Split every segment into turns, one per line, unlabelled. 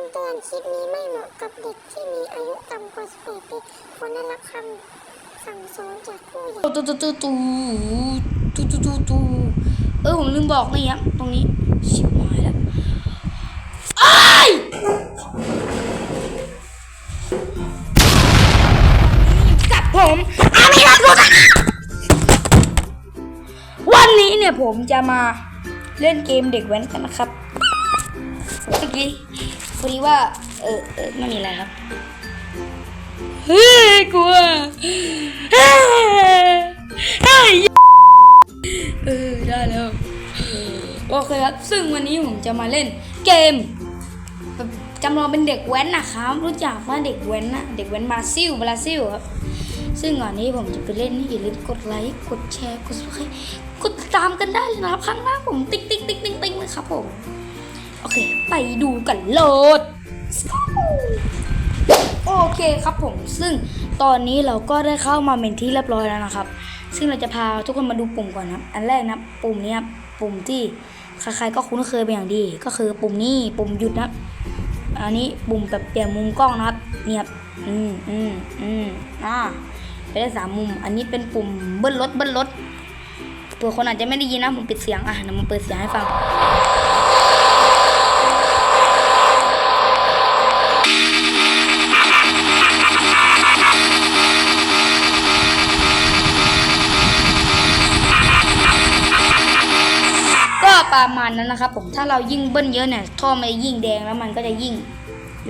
ำเตือนคลิปนี้ไม่เหมาะกับเด็กที่มีอายุต่ำกว่า18ปีควรได้รับคำสั่งสอนจากผู้ใหญ่
ตูตูตูตูตูตูตูตูเออผมลืมบอกนี่ครับตรงนี้ชิบหายแล้วไอ้ายกับผมอามิรับุตรวันนี้เนี่ยผมจะมาเล่นเกมเด็กแว้นกันนะครับเมื่อกี้ อดีว่า เออเออไม่มีอะไรครับเฮ้ยกลัวเฮ้ยเฮ้ยเออได้แล้วโอเคครับ ซึ่งวันนี้ผมจะมาเล่นเกมแบบจำลองเป็นเด็กแว้นนะครับ รู้จักว่าเด็กแว้นนะเด็กแว้นบราซิลบราซิลครับซึ่งก่อนนี้ผมจะไปเล่นนี่อย่าลืมกดไลค์กดแชร์กด subscribe กดติดตามกันได้เลยนะครับข้างล่างผมติ๊กติ๊กติ๊กติ๊กติ๊กนะครับผม โอเค ไปดูกันโหลด โอเคครับผม ซึ่งตอนนี้เราก็ได้เข้ามาเป็นที่เรียบร้อยแล้วนะครับ ซึ่งเราจะพาทุกคนมาดูปุ่มก่อนนะอันแรกนะปุ่มนี้ครับปุ่มที่ใครๆก็คุ้นเคยเป็นอย่างดี ก็คือปุ่มนี้ปุ่มหยุดนะอันนี้ปุ่มแบบเปลี่ยนมุมกล้องนะครับเนี่ยครับอืมอืมอืมอ่าไปได้สามมุม อันนี้เป็นปุ่มเบิ้ลรถเบิ้ลรถเผื่อคนอาจจะไม่ได้ยินนะผมปิดเสียงอะเดี๋ยวผมเปิดเสียงให้ฟัง ประมาณนั้นนะครับผมถ้าเรายิ่งเบิ้ลเยอะเนี่ยท่อมันจะยิ่งแดงแล้วมันก็จะยิ่ง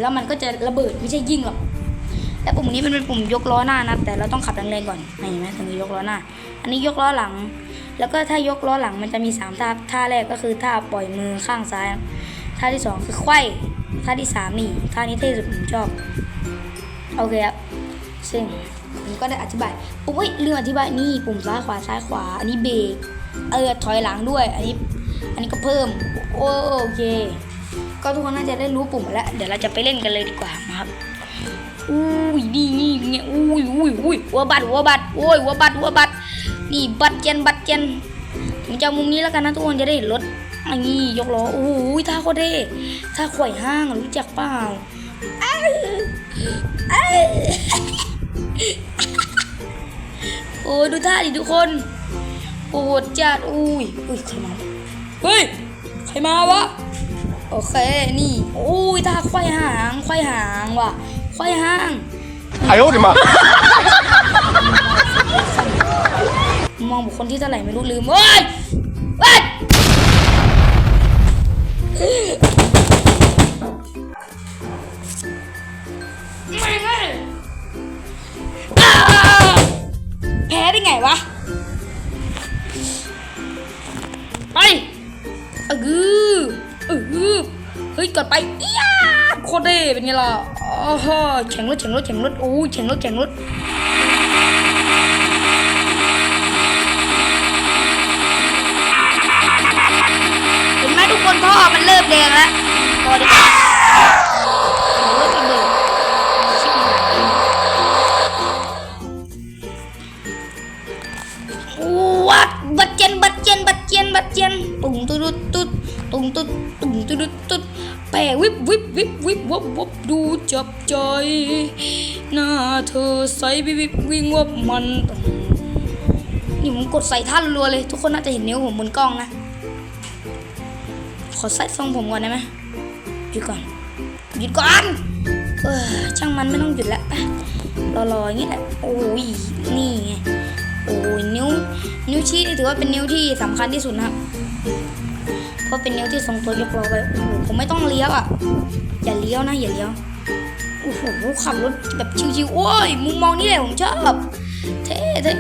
แล้วมันก็จะระเบิดไม่ใช่ยิ่งหรอกและปุ่มนี้มันเป็นปุ่มยกล้อหน้านะแต่เราต้องขับแรงๆก่อนเห็นไหมถึงจะยกล้อหน้า อันนี้ยกล้อหลัง แล้วก็ถ้ายกล้อหลังมันจะมีสามท่าท่าแรกก็คือท่าปล่อยมือข้างซ้ายท่าที่สองคือไขว้ท่าที่สามนี่ท่านี้เท่สุดผมชอบโอเคครับซึ่งผมก็ได้อธิบายปุ๊บเฮ้ยลืมอธิบายนี่ปุ่มซ้ายขวาซ้ายขวา อันนี้เบรกเออถอยหลังด้วย อันนี้ อันนี้ก็เพิ่มโอโอเค ก็ทุกคนน่าจะได้รู้ปุ่มแล้ว เดี๋ยวเราจะไปเล่นกันเลยดีกว่านะครับอุ้ยนี่นี่เงี้ยอุ้ยอุ้ยอุ้ยหัวบัดหัวบัดโอ้ยหัวบัดหัวบัดนี่บัดเจนบัดเจนผมจะมุมนี้แล้วกันนะทุกคนจะได้เห็นรถอันนี้ยกล้อโอ้ยท่าโคตรเท่ท่าไขว่ห้างรู้จักเปล่าอ้าวอ้าวโอ้ยดูท่าดิทุกคนโอ้ดจัดอุ้ยอุ้ยใครมา เฮ้ย ใครมาวะ โอเค นี่อุ้ยตาควายหางควายหางว่ะควายหาง
ไอ้โอ้ดิ
มามองบุคคลที่จะไหลไม่รู้ลืมเว้ยเว้ย ก่อนไปอียโคตรเด้เป็นไงล่ะอ๋อแข่งรถแข่งรถแข่งรถโอ้ยแข่งรถแข่งรถเห็นไหมทุกคนท่อมันเริ่มแดงแล้วพอเดี๋ จับใจ หน้าเธอใสบิบวิ่งวับมันนี่ผมกดใส่ท่านรัวเลย ทุกคนน่าจะเห็นนิ้วผมบนกล้องนะ ขอใส่ทรงผมก่อนได้ไหมหยุดก่อนหยุดก่อนเออช่างมันไม่ต้องหยุดแล้วไปรอๆอย่างนี้แหละโอ้ยนี่ไงโอ้ยนิ้ว นิ้วชี้นี่ถือว่าเป็นนิ้วที่สำคัญที่สุดนะครับเพราะเป็นนิ้วที่ทรงตัวยกล้อไว้โอ้โหผมไม่ต้องเลี้ยวอะอย่าเลี้ยวนะอย่าเลี้ยว โอ้โหขับรถแบบชิวๆโอ้ยมุมมองนี่แหละผมชอบเท่เท่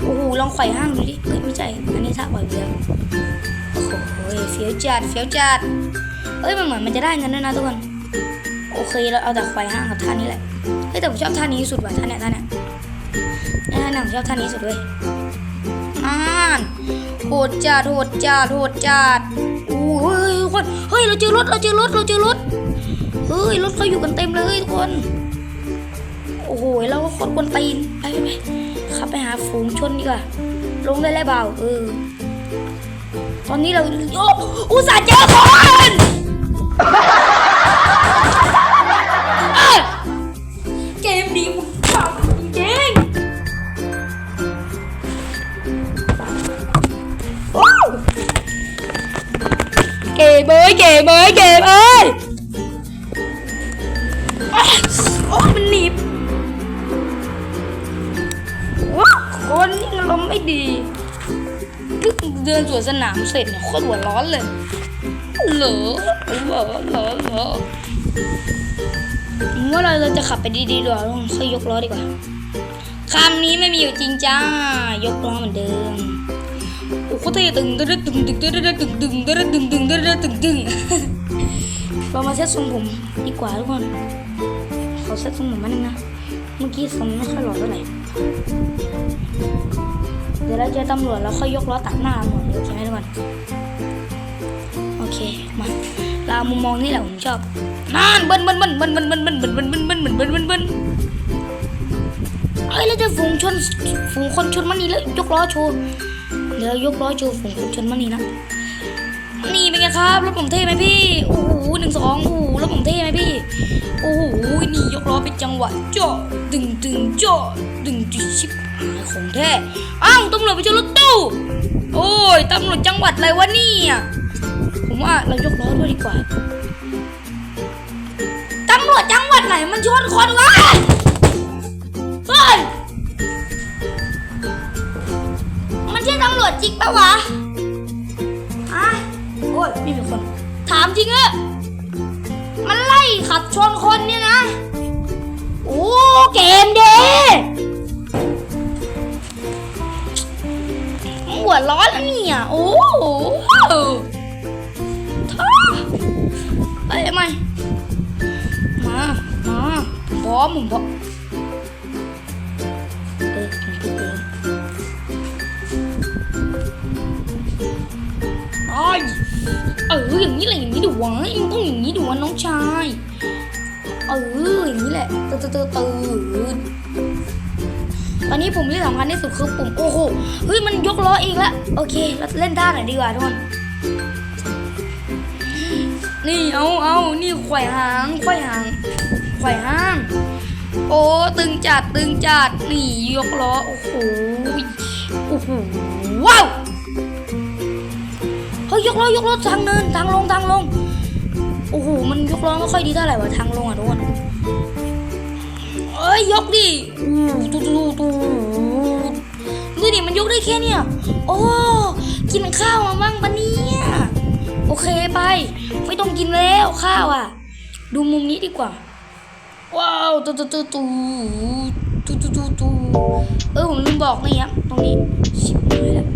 โอ้โหลองไขว่ห้างดูดิเฮ้ยไม่ใช่อันนี้ท่าปล่อยเลี้ยวโอ้โหเฟี้ยวจัดเฟี้ยวจัดเอ้ยมันเหมือนมันจะได้เงินด้วยนะทุกคนโอเคเราเอาแต่ควายห้างกับท่านี้แหละเฮ้ยแต่ผมชอบท่านี้สุดว่ะท่าเนี้ยท่าเนี้ยท่าเนี้ยผมชอบท่านี้สุดเลยอ่านโหดจัดโหดจัดโหดจัดโอ้ยคนเฮ้ยเราเจอรถเราเจอรถเราเจอรถ ฮ้ยรถเขาอยู่กันเต็มเลยทุกคน โอ้โหเราก็คนคนตีนไปไปไปขับไปหาฝูงชนดีกว่า ลงได้แล้วเบาเออ ตอนนี้เราโอ้อุตส่าห์เจอคนเกมนี้ผมชอบจริงเกมเอ้ยเกมเอ้ยเกมเอ้ยาไม่ดีเดินสวนสนามเสร็จเนี่ยโคตรหัวร้อนเลย เหรอเหรอเหรอเหรอผมว่าเราเราจะขับไปดีๆดีกว่าค่อยยกล้อดีกว่าคำนี้ไม่มีอยู่จริงจ้า ยกล้อเหมือนเดิมโอ้โหเท่ตึงตึงตึงตึงตึงตึงตึงตึงตึงตึงตึงตึงตึงตึงเรามาเซ็ตทรงผมดีกว่าทุกคนขอเซ็ตทรงผมมาหนึ่งนะ เมื่อกี้ทรงไม่ค่อยหล่อเท่าไหร่ เดี๋ยวเราเจอตำรวจแล้วค่อยยกล้อตัดหน้าหมดเลยโอเคไหมทุกคนโอเคมาเรามุมมองนี่แหละผมชอบนั่นเบิ้ลเบิ้ลเบิ้ลเบิ้ลเบิ้ลเบิ้ลเบิ้ลเบิ้ลเบิ้ลเบิ้ลเบิ้ลเบิ้ลเบิ้ลเบิ้ลเอ้ยเราจะฝูงชนฝูงคนชนมันนี่แล้วยกล้อโชว์เดี๋ยวยกล้อโชว์ฝูงคนชนมันนี่นะนี่เป็นไงครับรถผมเท่ไหมพี่โอ้โหหนึ่งสองโอ้โหรถผมเท่ไหมพี่ อ้โหนี่ยกล้อเป็นจังหวะเจาดึงดึงเจาดึงดึงชิบหายของแท้อ้าวตำรวจไปชนรถตู้โอ้ยตำรวจจังหวัดอะไรวะเนี่ยผมว่าเรายกล้อด้วยดีกว่าตำรวจจังหวัดไหนมันชนคนวะเฮ้ยมันใช่ตำรวจจริงปะวะอะโอ้ยไม่มีคน ถามจริงอะ ขับชนคนเนี่ยนะ โอ้ เกมเดหัวร้อนแล้วเนี่ย โอ้โหท่าไปไหมมา มาผมพร้อมผมพร้อมเออผมพูดเองายเอออย่างนี้แหละอย่างนี้ดิวะยังต้องอย่างนี้ดิวะน้องชายเอออย่างนี้แหละตื่นตื่นตื่นตื่นตอนนี้ปุ่มที่สำคัญที่สุดคือปุ่มโอ้โหเฮ้ยมันยกล้ออีกแล้วโอเคเราเล่นท่าไหนดีกว่าทุกคนนี่เอาเอานี่ไขว่หางไขว่หางไขว่ห้าง โอ้ตึงจัดตึงจัดนี่ยกล้อโอ้โหโอ้โหว้าว กล้อยกล้อทางเนินทางลงทางลงโอ้โหมันยกล้อไม่ค่อยดีเท่าไหร่ว่ะทางลงอะทุกคนเอ้ยยกดิอู้ตูตูตูดูดิมันยกได้แค่เนี้ยโอ้กินข้าวมาบ้างปะเนี่ยโอเคไปไม่ต้องกินแล้วข้าวอะ ดูมุมนี้ดีกว่า ว้าวตูตูตูตูตูตูตูตูเออผมลืมบอกนี่ครับตรงนี้ชิบหายแล้ว